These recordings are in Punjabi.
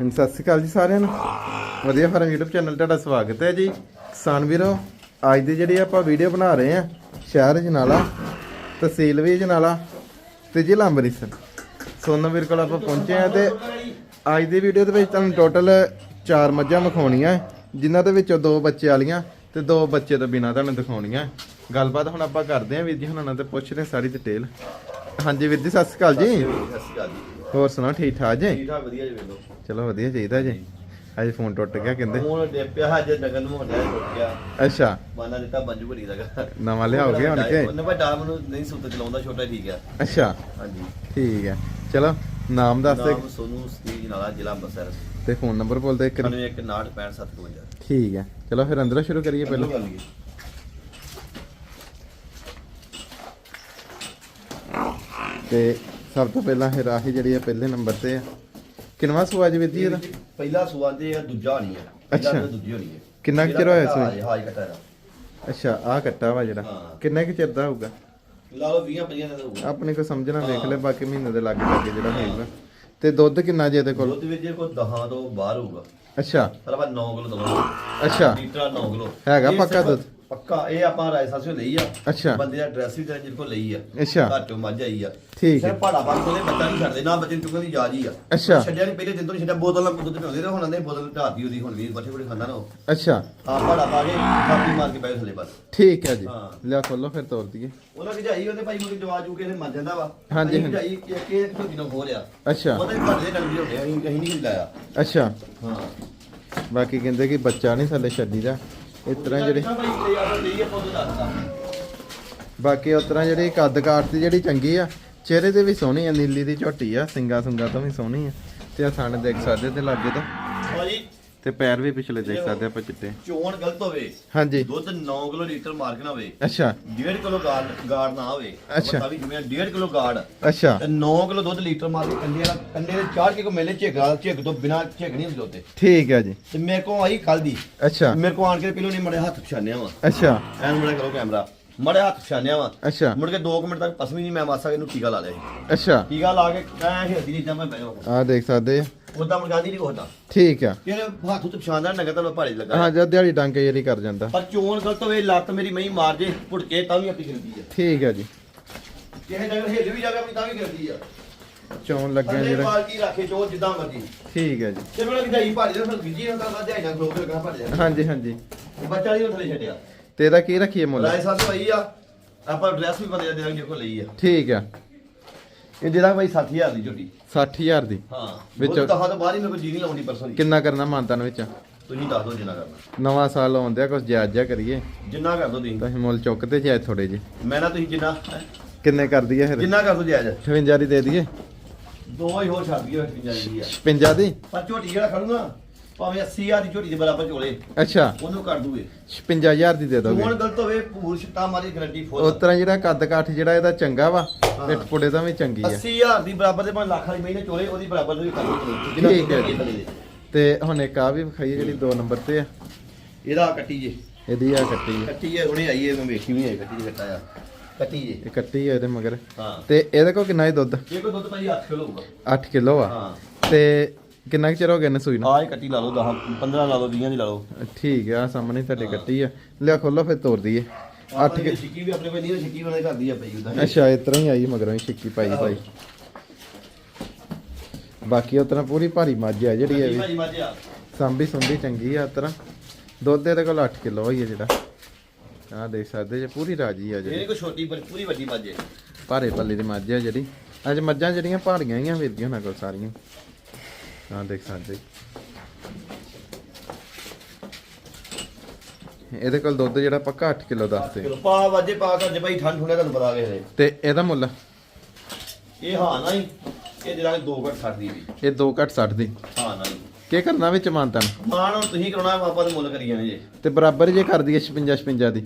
ਹਾਂਜੀ ਸਤਿ ਸ਼੍ਰੀ ਅਕਾਲ ਜੀ ਸਾਰਿਆਂ ਨੂੰ। ਵਧੀਆ ਫਾਰਮ YouTube ਚੈਨਲ ਤੁਹਾਡਾ ਸਵਾਗਤ ਹੈ ਜੀ। ਕਿਸਾਨ ਵੀਰੋ ਅੱਜ ਦੀ ਜਿਹੜੀ ਆਪਾਂ ਵੀਡੀਓ ਬਣਾ ਰਹੇ ਆ ਸ਼ਹਿਰ ਜਨਾਲਾ ਤਹਿਸੀਲ ਵੀ ਜਨਾਲਾ ਤੇ ਜ਼ਿਲ੍ਹਾ ਅੰਮ੍ਰਿਤਸਰ। ਸੋਨਮ ਵੀਰ ਕੋਲ ਆਪਾਂ ਪਹੁੰਚੇ ਆ ਤੇ ਅੱਜ ਦੀ ਵੀਡੀਓ ਦੇ ਵਿੱਚ ਤੁਹਾਨੂੰ ਟੋਟਲ 4 ਮੱਝਾਂ ਵਿਖਾਉਣੀਆਂ ਹੈ, ਜਿਨ੍ਹਾਂ ਦੇ ਵਿੱਚੋਂ ਦੋ ਬੱਚੇ ਵਾਲੀਆਂ ਤੇ ਦੋ ਬੱਚੇ ਤੋਂ ਬਿਨਾਂ ਤੁਹਾਨੂੰ ਦਿਖਾਉਣੀਆਂ ਗੱਲਬਾਤ ਹੁਣ ਆਪਾਂ ਕਰਦੇ ਆਂ ਵੀਰ ਜੀ ਹੁਣਾਂ ਨਾਲ ਤੇ ਪੁੱਛਦੇ ਹਾਂ ਸਾਰੀ ਡਿਟੇਲ ਹਾਂਜੀ ਵੀਰ ਜੀ। ਸਤਿ ਸ਼੍ਰੀ ਅਕਾਲ ਜੀ ਸਤਿ ਸ਼੍ਰੀ ਅਕਾਲ ਜੀ। ਹੋਰ ਸੁਣਾਓ ਠੀਕ ਠਾਕ ਜੀ? ਠੀਕ ਠਾਕ ਵਧੀਆ ਜੀ ਵੇਲੋ ਚਲੋ ਵਧੀਆ ਚਾਹੀਦਾ ਜੀ। ਅੱਜ ਫੋਨ ਟੁੱਟ ਗਿਆ ਕਹਿੰਦੇ। ਹੁਣ ਡੇਪਿਆ ਹਜੇ ਨਗਨ ਹੋਣਾ ਟੁੱਟ ਗਿਆ। ਅੱਛਾ। ਮਾਨਾ ਦਿੱਤਾ ਬੰਜੂ ਭਰੀ ਦਾ ਨਵਾਂ ਲਿਆਓਗੇ ਹੁਣ ਕੇ? ਉਹਨੇ ਬਾ ਡਾਮ ਨੂੰ ਨਹੀਂ ਸੁੱਤ ਚਲਾਉਂਦਾ ਛੋਟਾ ਠੀਕ ਆ। ਅੱਛਾ। ਹਾਂਜੀ। ਠੀਕ ਹੈ ਚਲੋ ਨਾਮ ਦੱਸ ਦੇ। ਨਾਮ ਸੋਨੂ ਸਤੀਜ ਨਾਲਾ ਜ਼ਿਲ੍ਹਾ ਅੰਮ੍ਰਿਤਸਰ। ਤੇ ਫੋਨ ਨੰਬਰ ਬੋਲ ਦੇ ਇੱਕ 916557 ਠੀਕ ਹੈ ਚਲੋ ਫਿਰ ਅੰਦਰੋਂ ਸ਼ੁਰੂ ਕਰੀਏ ਪਹਿਲਾਂ। ਤੇ ਸਭ ਤੋਂ ਪਹਿਲਾਂ ਫਿਰ ਆਹੀ ਜਿਹੜੀ ਆ ਪਹਿਲੇ ਨੰਬਰ ਤੇ ਆ। ਕਿੰਨਵਾ ਸੂਆ ਜੀ ਜੀ ਇਹਦਾ? ਪਹਿਲਾ ਸੁਆ ਦੇ ਆ ਦੂਜਾ ਨਹੀਂ ਆ। ਪਹਿਲਾ ਅੱਛਾ। ਤੇ ਦੂਜੀ ਹੋਣੀ ਹੈ ਕਿੰਨਾ ਕੁ ਚਿਰ ਹੋਇਆ? ਹਾਈ ਕਟਾ ਦਾ ਅੱਛਾ ਆਹ ਕੱਟਾ ਵਾ ਜਿਹੜਾ। ਹਾਂ। ਕਿੰਨੇ ਕੁ ਚਿਰ ਦਾ ਹੋਊਗਾ? ਲਾ ਲਓ 20 50 ਦਾ ਹੋਊਗਾ। ਆਪਣੇ ਕੋ ਸਮਝਣਾ ਵੇਖ ਲੈ ਬਾਕੀ ਮਹੀਨੇ ਦੇ ਲੱਗ ਲੱਗੇ ਜਿਹੜਾ ਹੋਊਗਾ। ਤੇ ਦੁੱਧ ਕਿੰਨਾ ਜੀ ਇਹਦੇ ਕੋਲ? ਦੁੱਧ ਵਿੱਚ ਜੇ ਕੋਈ 10 ਤੋਂ ਬਾਹਰ ਹੋਊਗਾ। ਅੱਛਾ। ਪਰ ਆਪਾਂ 9 ਕਿਲੋ ਦਵਾਂਗੇ। ਅੱਛਾ। Litre 9 kilo. ਹੈਗਾ ਇਹ ਪੱਕਾ ਦੁੱਧ? ਪੱਕਾ ਇਹ ਆਪਾਂ ਰਾਏ ਸਾਸਿਓ ਲਈ ਆ। ਅੱਛਾ। ਬੰਦੇ ਦਾ ਐਡਰੈਸ ਵੀ ਤੇਰੇ ਕੋਲ ਲਈ ਆ। ਅੱਛਾ। ਘਾਟੋ ਮੱਝ ਆਈ ਆ। ਠੀਕ ਹੈ। ਸਿਰ ਪਹਾੜਾ ਬੰਦ ਕੋਲੇ ਬੱਚਾ ਨਹੀਂ ਛੱਡਦੇ। ਨਾ ਬੱਚੇ ਨੂੰ ਚੁੱਕਣ ਦੀ ਜਾਜ ਹੀ ਆ। ਅੱਛਾ। ਛੱਡਿਆ ਨਹੀਂ ਪਹਿਲੇ ਦਿਨ ਤੋਂ ਨੀ ਛੱਡਿਆ। ਬੋਤਲ ਨਾਲ ਦੁੱਧ ਪਿਆਉਂਦੇ ਰਹੇ ਹੁਣ ਆਂਦੇ ਬੋਤਲ ਢਾਤੀ ਉਹਦੀ ਹੁਣ ਵੀ ਬੱਚੇ ਕੋਲੇ ਖਾਂਦਾ ਨਾ ਉਹ ਅੱਛਾ। ਆ ਪਹਾੜਾ ਪਾ ਕੇ ਥਾਪੀ ਮਾਰ ਕੇ ਬੈਠ ਥੱਲੇ ਬਸ। ਠੀਕ ਹੈ ਜੀ। ਹਾਂ। ਲਿਆ ਖੋਲੋ ਫਿਰ ਤੋਰ ਦਈਏ। ਉਹਨਾਂ ਦੀ ਜਾਈ ਉਹਦੇ ਭਾਈ ਮੁੰਡੇ ਜਵਾਜ ਜੂ ਕੇ ਇਹ ਮਰ ਜਾਂਦਾ ਵਾ। ਹਾਂਜੀ, ਜਾਈ ਕਿ ਕਿ ਕਿਥੋਂ ਦਿਨੋਂ ਹੋ ਰਿਹਾ। ਅੱਛਾ। ਉਹਦੇ ਘਰ ਦੇ ਡੰਡੀ ਹੁੰਦੇ ਅਸੀਂ ਅਸੀਂ ਨਹੀਂ ਲਾਇਆ ਅੱਛਾ। ਹਾਂ। ਬਾਕੀ ਕਹਿੰਦੇ ਕਿ ਬੱਚਾ ਨਹੀਂ ਥੱਲੇ ਛੱਡੀਦਾ ਇਸ ਤਰ੍ਹਾਂ ਜਿਹੜੇ ਬਾਕੀ ਉਸ ਤਰ੍ਹਾਂ ਜਿਹੜੀ ਕੱਦ ਕਾਠ ਦੀ ਜਿਹੜੀ ਚੰਗੀ ਆ, ਚਿਹਰੇ ਤੇ ਵੀ ਸੋਹਣੀ ਆ, ਨੀਲੀ ਦੀ ਝੋਟੀ ਆ ਸਿੰਗਾ ਸੁੰਗਾ ਤੋਂ ਵੀ ਸੋਹਣੀ ਆ, ਤੇ ਆ ਥਣ ਦੇਖ ਸਕਦੇ ਤੇ ਲਾਗੇ ਤੋਂ। ਭਾਜੀ ਤੇ ਪੈਰ ਵੀ ਪਿਛਲੇ ਦੇਖ ਸਕਦੇ ਆਪਾਂ ਚਿੱਟੇ। ਚੋਣ ਗਲਤ ਹੋਵੇ ਹਾਂਜੀ। ਦੁੱਧ 9 ਕਿਲੋ ਲੀਟਰ ਮਾਰ ਕੇ ਨਾ ਹੋਵੇ ਅੱਛਾ। 1.5 ਕਿਲੋ ਗਾੜ ਨਾ ਹੋਵੇ। ਅੱਛਾ। ਤਾਂ ਵੀ ਜਿਵੇਂ 1.5 ਕਿਲੋ ਗਾੜ ਅੱਛਾ। ਤੇ 9 ਕਿਲੋ ਦੁੱਧ ਲੀਟਰ ਮਾਰ ਕੇ ਕੰਡੇ ਵਾਲਾ ਕੰਡੇ ਦੇ ਚਾੜ ਕੇ ਕੋ ਮੇਲੇ ਝੇਗਾ ਝੇਗ ਤੋਂ ਬਿਨਾ ਝੇਗ ਨਹੀਂ ਹੁੰਦੇ ਉੱਤੇ ਠੀਕ ਹੈ ਜੀ। ਤੇ ਮੇਰੇ ਕੋ ਆਈ ਕੱਲ ਦੀ। ਅੱਛਾ। ਮੇਰੇ ਕੋ ਆਣ ਕੇ ਪਹਿਲੋਂ ਨਹੀਂ ਮੜੇ ਹੱਥ ਪਛਾਣਿਆ ਵਾ। ਅੱਛਾ। ਐਨ ਮੜਾ ਕਰੋ ਕੈਮਰਾ। ਮੜੇ ਹੱਥ ਪਛਾਣਿਆ ਵਾ। ਅੱਛਾ। ਮੁੜ ਕੇ 2 ਮਿੰਟ ਤੱਕ ਪਸਵੀ ਨਹੀਂ ਮੈਂ ਮਾਸਾ ਇਹਨੂੰ ਟੀਕਾ ਲਾ ਲਿਆ ਅੱਛਾ। ਟੀਕਾ ਲਾ ਕੇ ਐ ਹਿਲਦੀ ਨਹੀਂ ਤਾਂ ਮੈਂ ਬਹਿ ਆ ਦੇਖ ਸਕਦੇ ਆ। ਉਦਾਂ ਮੜਗਾਦੀ ਨਹੀਂ ਕੋਹਦਾ ਠੀਕ ਆ। ਇਹਨੇ ਹੱਥ ਉੱਤੇ ਪਛਾਣਦਾ ਨਗਰ ਤਾਂ ਭਾੜੀ ਲੱਗਾ। ਹਾਂ ਜਦ ਦਿਹਾੜੀ ਡੰਗ ਜਿਹੜੀ ਕਰ ਜਾਂਦਾ। ਪਰ ਚੋਣ ਗਲਤ ਹੋਵੇ ਲੱਤ ਮੇਰੀ ਮਹੀਂ ਮਾਰ ਜੇ ਭੁੜਕੇ ਤਾਂ ਵੀ ਆਪੀ ਖਿਲਦੀ ਆ। ਠੀਕ ਹੈ ਜੀ। ਕਿਸੇ ਜਗ੍ਹਾ ਹਿੱਲ ਵੀ ਜਾਵੇ ਆਪਣੀ ਤਾਂ ਵੀ ਖਿਲਦੀ ਆ। ਚੌਣ ਲੱਗਿਆ ਜਿਹੜਾ। ਪਾਲਟੀ ਰੱਖੇ ਚੋ ਜਿੱਦਾਂ ਮਰਜ਼ੀ। ਠੀਕ ਹੈ ਜੀ। ਤੇ ਮੇਰਾ ਕਿਦਾਈ ਭਾੜੀ ਦੇ ਫਿਰ ਗਿੱਜੀ ਹੁੰਦਾ ਤਾਂ ਜਾਈ ਨਾ ਖਲੋ ਕੇ ਲੱਗਾ ਭਾੜੀ ਹਾਂਜੀ ਹਾਂਜੀ। ਬੱਚਾ ਨਹੀਂ ਥੱਲੇ ਛੱਡਿਆ। ਤੇ ਇਹਦਾ ਕੀ ਰੱਖੀਏ ਮੁੱਲ? ਰਾਏ ਸਾਹਿਬ ਭਾਈ ਆ ਆਪਾਂ ਐਡਰੈਸ ਵੀ ਬੰਦੇ ਦੇ ਦਾਂਗੇ ਕੋਲ ਲਈ ਆ। ਠੀਕ ਆ। ਇਹ ਜਿਹੜਾ ਭਾਈ 60000 ਦੀ ਝੋਟੀ 60000 ਦੀ। ਹਾਂ ਵਿੱਚ- ਵਿੱਚ ਤਾਂ ਬਾਅਦ ਹੀ ਮੇਰੇ ਕੋਲ ਜੀ ਨਹੀਂ ਲਾਉਣੀ ਪਰਸੋਂ ਦੀ ਕਿੰਨਾ ਕਰਨਾ ਮਾਨਤਨ ਵਿੱਚ? ਤੁਸੀਂ ਦੱਸ ਦਿਓ ਜਿੰਨਾ ਕਰਨਾ। ਨਵਾਂ ਸਾਲ ਆਉਂਦਿਆ ਕੁਝ ਜਾਇਜ਼ਾ ਕਰੀਏ। ਜਿੰਨਾ ਕਰ ਦਿਓ ਤੁਸੀਂ। ਤਾਂ ਅਸੀਂ ਮੁੱਲ ਚੁੱਕ ਤੇ ਜਾਇ ਥੋੜੇ ਜੀ ਮੈਂ ਨਾ ਤੁਸੀਂ ਜਿੰਨਾ ਹੈਂ? ਕਿੰਨੇ ਕਰ ਦਈਏ ਫਿਰ? ਜਿੰਨਾ ਕਰ ਦਿਓ ਜਾਇਜ਼। 58 ਦੀ ਦੇ ਦਈਏ। ਦੋ ਹੀ ਹੋਰ ਛੱਡ ਦਈਏ 55 ਦੀ ਆ। 55 ਦੀ? ਪਰ ਝੋਟੀ ਜਿਹੜਾ ਖੜੂਗਾ। ਭਾਵੇਂ 80000 ਦੀ ਝੋਟੀ ਦੇ ਬਰਾਬਰ ਝੋਲੇ ਅੱਛਾ। ਉਹਨੂੰ ਕਰ ਦੂਗੇ 55000 ਦੀ ਦੇ ਦੋਗੇ। ਹੁਣ ਗਲਤ ਹੋਵੇ ਪੂਰ ਛੱਟਾ ਮਾਰੀ ਗਰੰਟੀ ਉਸ ਫੁੱਲ ਤਰ੍ਹਾਂ ਜਿਹੜਾ ਕੱਦ ਕਾਠ ਜਿਹੜਾ ਇਹਦਾ ਚੰਗਾ ਵਾ ਹਾਂ। ਪਿੱਠ ਪੁੜੇ ਦਾ ਵੀ ਚੰਗੀ ਆ। 80000 ਦੀ ਬਰਾਬਰ ਦੇ ਭਾਵੇਂ ਲੱਖ ਵਾਲੀ ਮਹੀਨੇ ਚੋਲੇ ਉਹਦੀ ਬਰਾਬਰ ਦੀ ਕਰ ਦੂਗੇ ਠੀਕ ਹੈ ਜੀ। ਤੇ ਹੁਣ ਇੱਕ ਆ ਵੀ ਵਿਖਾਈਏ ਜਿਹੜੀ 2 ਨੰਬਰ ਤੇ ਆ। ਇਹਦਾ ਕੱਟੀ ਜੇ। ਇਹਦੀ ਆ ਕੱਟੀ ਆ। ਕੱਟੀ ਜੇ ਹੁਣੇ ਆਈ ਹੈ ਮੈਂ ਵੇਖੀ ਵੀ ਆਈ ਕੱਟੀ ਜੇ ਕੱਟਾ ਆ। ਕੱਟੀ ਜੇ। ਇਹ ਕੱਟੀ ਆ ਇਹਦੇ ਮਗਰ। ਹਾਂ। ਤੇ ਇਹਦੇ ਕੋਲ ਕਿੰਨਾ ਹੀ ਦੁੱਧ? ਇਹ ਕੋ ਦੁੱਧ ਭਾਈ 8 ਕਿਲੋ ਹੋਊਗਾ। 8 ਕਿਲੋ ਆ। ਹਾਂ। ਤੇ ਕਿੰਨਾ ਕੁ ਚਿਰ ਹੋ ਗਿਆ ਨੇ ਸੂਈ ਨੂੰ? ਆਹ ਹੀ ਕੱਟੀ ਲਾ ਲਓ 10 15 ਲਾ ਲਓ 20 ਦੀ ਲਾ ਲਓ। ਠੀਕ ਆ ਸਾਹਮਣੇ ਤੁਹਾਡੇ ਕੱਟੀ ਆ। ਲਿਆ ਖੋਲੋ ਫਿਰ ਤੋੜ ਦਈਏ। 8 ਕਿ ਛਿੱਕੀ ਵੀ ਆਪਣੇ ਕੋਲ ਨਹੀਂ ਛਿੱਕੀ ਬਣੇ ਕਰਦੀ ਆ ਪਈ ਉਹਦਾ। ਅੱਛਾ ਇਸ ਤਰ੍ਹਾਂ ਹੀ ਆਈ ਮਗਰੋਂ ਹੀ ਛਿੱਕੀ ਪਾਈ ਪਾਈ ਬਾਕੀ ਉਤਰਾ ਪੂਰੀ ਭਾਰੀ ਮੱਝ ਆ ਜਿਹੜੀ ਇਹ ਵੀ। ਭਾਜੀ ਸਾਂਭੀ ਸੁੰਭੀ ਚੰਗੀ ਆ ਉਤਰਾ ਦੁੱਧ ਇਹਦੇ ਕੋਲ 8 ਕਿਲੋ ਹੀ ਆ ਜਿਹੜਾ ਆ ਦੇਖ ਸਕਦੇ ਜੇ ਪੂਰੀ ਰਾਜੀ ਆ ਜਿਹੜੀ। ਕੋ ਛੋਟੀ ਪਰ ਪੂਰੀ ਵੱਡੀ ਮਾਜੇ ਭਾਰੇ ਪੱਲੇ ਦੀ ਮੱਝ ਆ ਜਿਹੜੀ। ਅੱਜ ਮੱਝਾਂ ਜਿਹੜੀਆਂ ਭਾਰੀਆਂ ਹੀ ਆ ਵੀਰ ਜੀ ਉਹਨਾਂ ਕੋਲ ਸਾਰੀਆਂ। ਆ ਦੇਖ ਸਕਦੇ। ਇਹਦੇ ਕੋਲ ਦੁੱਧ ਜਿਹੜਾ ਪੱਕਾ 8 ਕਿਲੋ ਦੱਸਦੇ। ਕਿਲੋ। ਪਾ ਵਾਜੇ ਪਾ ਕਰ ਜੇ ਭਾਈ ਠੰਡ ਠੁੰਡੇ ਤੁਹਾਨੂੰ ਪਤਾ ਵੇ ਤੇ ਇਹਦਾ ਮੁੱਲ? ਇਹ ਹਾਂ ਨਾ ਹੀ ਇਹ ਜਿਹੜਾ ਦੋ ਘੱਟ ਛੱਡਦੀ ਵੀ। ਇਹ 2 ਘੱਟ 60 ਦੀ ਹਾਂ ਨਾ ਹੀ ਕੀ ਕਰਨਾ ਵਿੱਚ ਮਾਨਤਨ? ਮਾਨ ਹੁਣ ਤੁਸੀਂ ਕਰਾਉਣਾ ਆਪਾਂ ਦੇ ਮੁੱਲ ਕਰੀ ਜਾਣੇ ਜੇ। ਤੇ ਬਰਾਬਰ ਜੇ ਕਰ ਦਈਏ 56 56 ਦੀ।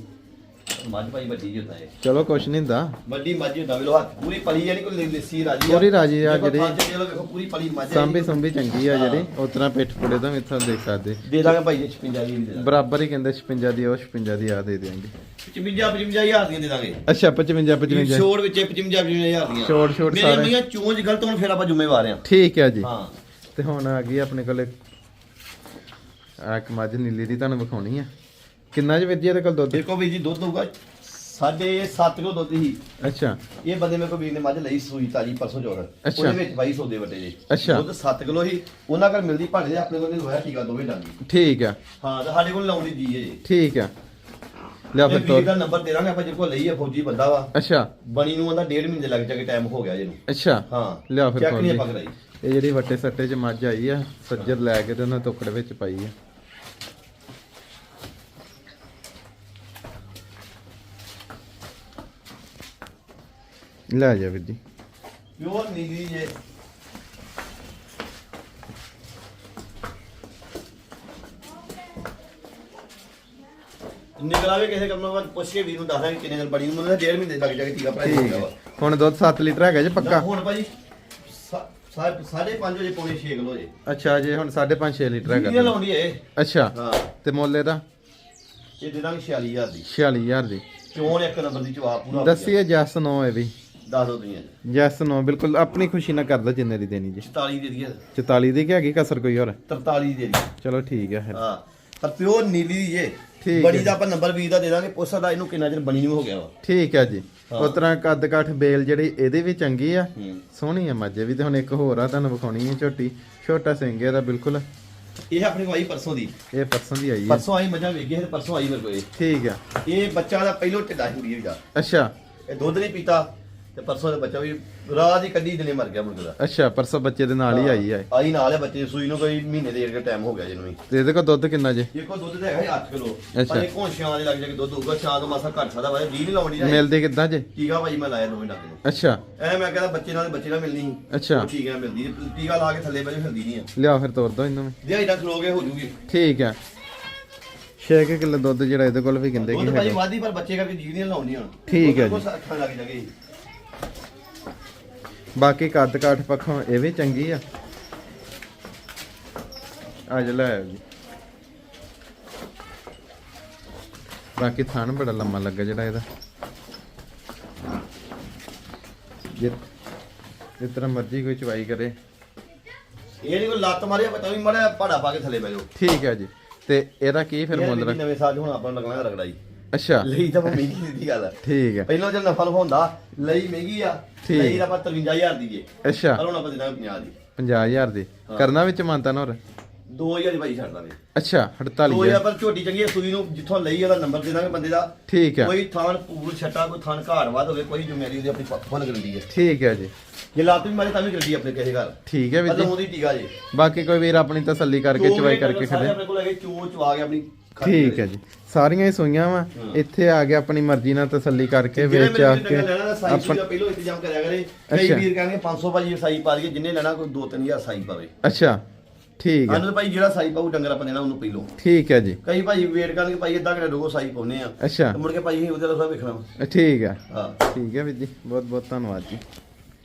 ਮੱਝ ਭਾਈ ਵੱਡੀ ਜੀ ਹੁੰਦਾ ਇਹ। ਚਲੋ ਕੁਛ ਨਹੀਂ ਹੁੰਦਾ। ਵੱਡੀ ਮੱਝ ਹੁੰਦਾ ਵੇਲੋ ਹੱਥ ਪੂਰੀ ਪਲੀ ਜਾਨੀ ਕੋਈ ਲੱਸੀ ਰਾਜੀ ਪੂਰੀ ਰਾਜੀ ਆ ਜਿਹੜੀ- ਵੇਖੋ ਪੂਰੀ ਪਲੀ ਮੱਝ ਆ। ਸਾਂਭੀ ਸੰਭੀ ਚੰਗੀ ਆ ਜਿਹੜੀ। ਉਸ ਤਰ੍ਹਾਂ ਪਿੱਠ ਪੁੜੇ ਵੀ ਇੱਥੋਂ ਦੇਖ ਸਕਦੇ। ਦੇ ਦਾਂਗੇ ਭਾਈ ਜੀ 56 ਦੀ ਵੀ ਦੇ ਬਰਾਬਰ ਹੀ ਕਹਿੰਦੇ 56 ਦੀ ਉਹ 56 ਦੀ ਆ ਦੇ ਦੇਾਂਗੇ 55 55000 ਦੀਆਂ ਦੇ ਦਾਂਗੇ। ਅੱਛਾ 55 55 ਛੋੜ ਵਿੱਚ 55 55000 ਦੀਆਂ। ਛੋੜ- ਛੋੜ ਮੇਰੇ ਸਾਰੇ। ਮੀਆਂ ਚੋਂਜ ਗਲਤ ਹੁਣ ਫੇਰ ਆਪਾਂ ਜ਼ਿੰਮੇਵਾਰ ਆ। ਠੀਕ ਹੈ ਜੀ। ਹਾਂ। ਤੇ ਹੁਣ ਆ ਗਈ ਆਪਣੇ ਕੋਲੇ। ਆ ਇੱਕ ਮੱਝ ਨੀਲੀ ਦੀ ਤੁਹਾਨੂੰ ਵਿਖਾਉਣੀ ਆ। ਕਿੰਨਾ ਵੀਰ ਜੀ ਇਹਦੇ ਕੋਲ ਦੁੱਧ? ਦੇਖੋ ਵੀਰ ਜੀ ਦੁੱਧ ਹੋਊਗਾ ਸਾਢੇ 7 ਕਿਲੋ ਦੁੱਧ ਹੀ ਅੱਛਾ। ਇਹ ਬੰਦੇ ਮੇਰੇ ਕੋਲ ਵੀਰ ਨੇ ਮੱਝ ਲਈ ਸੂਈ ਤਾਜੀ ਪਰਸੋਂ ਅੱਛਾ। ਉਹਦੇ ਵਿੱਚ 2200 ਦੇ ਵੱਟੇ ਜੀ। ਅੱਛਾ। ਦੁੱਧ 7 ਕਿਲੋ ਹੀ ਉਹਨਾਂ ਕੋਲ ਮਿਲਦੀ ਦੇ ਆਪਣੇ ਕੋਲ ਨਹੀਂ ਹੋਇਆ ਟੀਕਾ ਦੋਵੇਂ ਡਾਂਗੀ। ਠੀਕ ਆ। ਹਾਂ ਤੇ ਸਾਡੇ ਕੋਲ ਲਾਉਂਦੀ ਜੀ ਇਹ। ਜੀ ਠੀਕ ਆ। ਲਿਆ ਫਿਰ ਵੀਰ ਤੋਰ ਦਾ ਨੰਬਰ ਦੇ ਦਾਂਗੇ ਆਪਾਂ ਜਿਹਦੇ ਕੋਲ ਲਈ ਹੈ ਫੌਜੀ ਬੰਦਾ ਵਾ। ਅੱਛਾ। ਬਣੀ ਨੂੰ ਉਹਦਾ ਡੇਢ ਮਹੀਨੇ ਲੱਗ ਜਾਗੇ ਟਾਈਮ ਹੋ ਗਿਆ ਜਿਹਨੂੰ ਅੱਛਾ। ਹਾਂ ਲਿਆ ਫਿਰ ਚੈੱਕ ਖੋਲ ਨਹੀਂ। ਆਪਾਂ ਕਰਾਈ। ਇਹ ਜਿਹੜੀ ਵੱਟੇ ਸੱਟੇ ਚ ਮੱਝ ਆਈ ਆ ਸੱਜਰ ਲੈ ਕੇ ਤੇ ਉਹਨਾਂ ਟੁਕੜੇ ਵਿੱਚ ਪਾਈ ਆ। ਲੈ ਜਾ ਵੀਰ ਜੀ। ਪਿਓਰ ਨੀਲੀ ਜੇ ਨਿਕਲਾਵੇ ਕਿਸੇ ਕੰਮ ਨਾਲ ਪੁੱਛ ਕੇ ਵੀਰ ਨੂੰ ਦੱਸਾਂਗੇ ਕਿੰਨੇ ਦਿਨ ਬਣੀ ਨੂੰ ਮੈਨੂੰ ਡੇਢ ਮਹੀਨੇ ਲੱਗ ਜਾਗੇ ਟੀਕਾ ਭਰਾ ਠੀਕ ਹੈ। ਹੁਣ ਦੁੱਧ 7 ਲੀਟਰ ਹੈਗਾ ਜੀ ਪੱਕਾ? ਹੁਣ ਭਾਜੀ ਸਾਢੇ 5 ਵਜੇ ਪੌਣੇ 6 ਕਿਲੋ ਜੇ। ਅੱਛਾ ਜੀ ਹੁਣ 5.5 6 ਲੀਟਰ ਹੈਗਾ ਲਾਉਂਦੀ ਏ। ਅੱਛਾ ਹਾਂ। ਤੇ ਮੁੱਲ ਇਹਦਾ? ਇਹ ਦੇ ਦਾਂਗੇ 46000 ਦੀ। 46000 ਦੀ। ਚੋਣ ਇੱਕ ਨੰਬਰ ਦੀ ਜਵਾਬ ਪੂਰਾ ਦੱਸੀਏ ਜੈਸ ਨੋ ਹੈ ਵੀ। ਦੱਸ ਦੋ ਤੁਸੀਂ ਜੈਸ ਨੋ ਬਿਲਕੁਲ ਆਪਣੀ ਖੁਸ਼ੀ ਨਾਲ ਕਰਦਾ ਜਿੰਨੇ ਦੀ ਦੇਣੀ ਜੀ। 44 ਦੇ ਦਈਏ। 44 ਦੀ ਕਿ ਹੈਗੀ ਕਸਰ ਕੋਈ ਹੋਰ? 43 ਦੇ ਦਈਏ। ਚਲੋ ਠੀਕ ਹੈ ਫਿਰ। ਹਾਂ ਪਰ ਪਿਓਰ ਨੀਲੀ ਦੀ ਜੇ। ਠੀਕ ਬੜੀ ਹੈ। ਦਾ ਆਪਾਂ ਨੰਬਰ ਵੀ ਦਾ ਦੇ ਦਾਂਗੇ ਪੁੱਛਦਾ ਦਾ ਇਹਨੂੰ ਕਿੰਨਾ ਚਿਰ ਬਣੀ ਨੂੰ ਹੋ ਗਿਆ ਵਾ। ਠੀਕ ਹੈ ਜੀ। ਹਾਂ। ਉਸ ਤਰ੍ਹਾਂ ਕੱਦ ਕਾਠ ਬੇਲ ਜਿਹੜੀ ਇਹਦੇ ਵੀ ਚੰਗੀ ਆ। ਹੂੰ। ਸੋਹਣੀ ਆ ਮੱਝ ਵੀ ਤੇ ਹੁਣ ਇੱਕ ਹੋਰ ਆ ਤੁਹਾਨੂੰ ਵਿਖਾਉਣੀ ਹੈ ਝੋਟੀ। ਛੋਟਾ ਸਿੰਘ ਇਹਦਾ ਬਿਲਕੁਲ। ਇਹ ਆਪਣੀ ਆਈ ਪਰਸੋਂ ਦੀ। ਇਹ ਪਰਸੋਂ ਦੀ ਆਈ ਹੈ ਪਰਸੋਂ ਆਈ ਮੱਝਾਂ ਵੇਖੀ ਤੇ ਪਰਸੋਂ ਆਈ ਮੇਰੇ ਕੋਲ। ਠੀਕ ਆ। ਇਹ ਬੱਚਾ ਦਾ ਪਹਿਲੋਂ ਢਿੱਡਾ ਹੁੰਦੀ ਦਾ। ਅੱਛਾ। ਇਹ ਦੁੱਧ ਨਹੀਂ ਪੀਤਾ। ਤੇ ਪਰਸੋਂ ਦਾ ਬੱਚਾ ਵੀ ਰਾਤ ਹੀ ਕੱਢੀ ਦਿਨੇ ਮਰ ਗਿਆ ਮੁਰਗਾ ਦਾ। ਅੱਛਾ ਪਰਸੋਂ ਬੱਚੇ ਦੇ ਨਾਲ ਹੀ ਆਈ ਇਹ। ਆਈ ਨਾਲ ਹੈ ਬੱਚੇ ਦੀ ਸੂਈ ਨੂੰ ਕੋਈ ਮਹੀਨੇ ਦੇ ਏੜ ਟਾਈਮ ਹੋ ਗਿਆ ਜਿਹਨੂੰ ਵੀ। ਤੇ ਇਹਦੇ ਕੋਲ ਦੁੱਧ ਕਿੰਨਾ ਜੇ? ਇਹ ਕੋ ਦੁੱਧ ਤਾਂ ਹੈਗਾ 8 ਕਿਲੋ। ਅੱਛਾ। ਪਰ ਇਹ ਛਾਂ ਦੇ ਲੱਗ ਜਾ ਕੇ ਦੁੱਧ ਹੋਊਗਾ ਛਾਂ ਤੋਂ ਮਾਸਾ ਘੱਟ ਸਕਦਾ ਵਾ 20 ਨਹੀਂ ਲਾਉਣੀ ਨਾ ਮਿਲਦੇ ਕਿੱਦਾਂ ਜੇ? ਟੀਕਾ ਭਾਈ ਮੈਂ ਲਾਇਆ ਦੋਵੇਂ ਡੰਗ ਨੂੰ ਅੱਛਾ। ਐ ਮੈਂ ਕਹਿੰਦਾ ਬੱਚੇ ਨਾਲ ਬੱਚੇ ਨਾਲ ਮਿਲਣੀ ਸੀ। ਅੱਛਾ। ਉਹ ਟੀਕਾ ਮਿਲਦੀ ਹੈ। ਟੀਕਾ ਲਾ ਕੇ ਥੱਲੇ ਬੈਠ ਹਿਲਦੀ ਨਹੀਂ ਆ ਲਿਆ ਫਿਰ ਤੋਰ ਦੋ ਇਹਨੂੰ ਵੀ। ਦਿਹਾੜੀ ਤੱਕ ਖਲੋ ਕੇ ਹੋ ਜੂਗੀ। ਠੀਕ ਆ 6 ਕਿਲੋ ਦੁੱਧ ਜਿਹੜਾ ਇਹਦੇ ਕੋਲ ਵੀ ਕਹਿੰਦੇ ਦੁੱਧ ਕਿ ਭਾਈ ਹੈਗਾ। ਵਾਦੀ ਪਰ ਬੱਚੇ ਕਰਕੇ ਜੀ ਨਹੀਂ ਲਾਉਣੀ ਹੁਣ ਠੀਕ ਹੈ ਜੀ। ਕੁਛ ਅੱਖਾਂ ਲੱਗ ਜਾਗੇ ਬਾਕੀ ਕੱਦ ਕਾਠ ਪੱਖੋਂ ਇਹ ਵੀ ਚੰਗੀ ਆ। ਅੱਜ ਲੈ ਆਇਓ ਜੀ। ਬਾਕੀ ਥਣ ਬੜਾ ਲੰਮਾ ਲੱਗਾ ਜਿਹੜਾ ਇਹਦਾ। ਜੇ ਜਿਸ ਤਰ੍ਹਾਂ ਮਰਜ਼ੀ ਕੋਈ ਚਵਾਈ ਕਰੇ। ਇਹ ਨਹੀਂ ਕੋਈ ਲੱਤ ਮਾਰਿਆ ਪਤਾ ਵੀ ਮੜਿਆ ਪਾੜਾ ਪਾ ਕੇ ਥੱਲੇ ਬਹਿ ਜਾਓ। ਠੀਕ ਹੈ ਜੀ। ਤੇ ਇਹਦਾ ਕੀ ਫਿਰ ਮੁੱਲ ਰੱਖ ਨਵੇਂ ਸਾਲ 'ਚ ਹੁਣ ਆਪਾਂ ਨੂੰ ਲੱਗਣਾ ਰਗੜਾ ਜੀ ਅੱਛਾ। ਲਈ ਤਾਂ ਮਹਿੰਗੀ ਦੀ ਗੱਲ ਠੀਕ ਹੈ ਪਹਿਲਾਂ ਜਦ ਨਫਾ ਹੁੰਦਾ ਲਈ ਮਹਿੰਗੀ ਆ ਠੀਕ। ਲਈ ਤਾਂ ਆਪਾਂ 53000 ਦੀ ਜੇ ਅੱਛਾ। ਪਰ ਹੁਣ ਆਪਾਂ ਦੇਣਾ 50 ਦੀ। 50000 ਦੀ। ਕਰਨਾ ਵਿੱਚ ਮੰਨਤਾ ਨਾ ਹੋਰ। 2000 ਦੀ ਭਾਈ ਛੱਡ ਦਾਂਗੇ। ਅੱਛਾ 2000 48000 ਪਰ ਝੋਟੀ ਚੰਗੀ ਸੂਈ ਨੂੰ ਜਿੱਥੋਂ ਲਈ ਉਹਦਾ ਨੰਬਰ ਦੇ ਦਾਂਗੇ ਬੰਦੇ ਦਾ। ਠੀਕ ਹੈ ਕੋਈ ਥਾਨ ਪੂਰ ਛੱਟਾ ਕੋਈ ਥਾਨ ਘਾੜ ਵਾਦ ਹੋਵੇ ਕੋਈ ਜ਼ਿੰਮੇਵਾਰੀ ਉਹਦੀ ਆਪਣੀ ਫੁੱਲ ਗਰੰਟੀ ਹੈ ਠੀਕ ਹੈ ਜੀ। ਜੇ ਲੱਤ ਵੀ ਮਾਰੇ ਤਾਂ ਵੀ ਗਰੰਟੀ ਆਪਣੇ ਕਿਸੇ ਘਰ। ਠੀਕ ਹੈ ਵੀਰ ਮਤਲਬ ਜੀ। ਉਹਦੀ ਟੀਕਾ ਜੀ। ਬਾਕੀ ਕੋਈ ਵੀਰ ਆਪਣੀ ਤਸੱਲੀ ਕਰਕੇ ਚਵਾਈ ਕਰਕੇ ਖੜੇ। ਆਪਣੇ ਕੋਲ ਹੈਗੇ ਚੋ ਚਵਾ ਕੇ ਆਪਣੀ ਠੀਕ ਹੈ ਜੀ। ਸਾਰੀਆਂ ਹੀ ਸੂਈਆਂ ਵਾ। ਇੱਥੇ ਆ ਕੇ ਆਪਣੀ ਮਰਜ਼ੀ ਨਾਲ ਤਸੱਲੀ ਕਰਕੇ ਵੇਚ ਆ ਕੇ ਸੂਈ ਪਹਿਲਾਂ ਇੰਤਜ਼ਾਮ ਕਰਿਆ ਕਰੇ ਕਈ। ਵੀਰ ਕਹਿੰਗੇ 500 ਭਾਜੀ ਸਾਈ ਪਾ ਦਈਏ ਜਿੰਨੇ ਲੈਣਾ ਕੋਈ 2-3000 ਸਾਈ ਪਾਵੇ। ਅੱਛਾ ਠੀਕ ਹੈ। ਸਾਨੂੰ ਭਾਈ ਜਿਹੜਾ ਸਾਈ ਪਾਉ ਡੰਗਰ ਆਪਾਂ ਦੇਣਾ ਉਹਨੂੰ ਪਹਿਲੋਂ। ਠੀਕ ਹੈ ਜੀ। ਕਈ ਭਾਈ ਵੇਟ ਕਰਨਗੇ ਭਾਈ ਇਦਾਂ ਕਰੇ ਰੋਗੋ ਸਾਈ ਪਾਉਨੇ ਆ। ਅੱਛਾ। ਮੁੜ ਕੇ ਭਾਈ ਉਹਦੇ ਨਾਲ ਵੇਖਣਾ ਵਾ। ਠੀਕ ਹੈ। ਹਾਂ। ਠੀਕ ਹੈ ਵੀਰ ਜੀ। ਬਹੁਤ ਬਹੁਤ ਧੰਨਵਾਦ ਜੀ।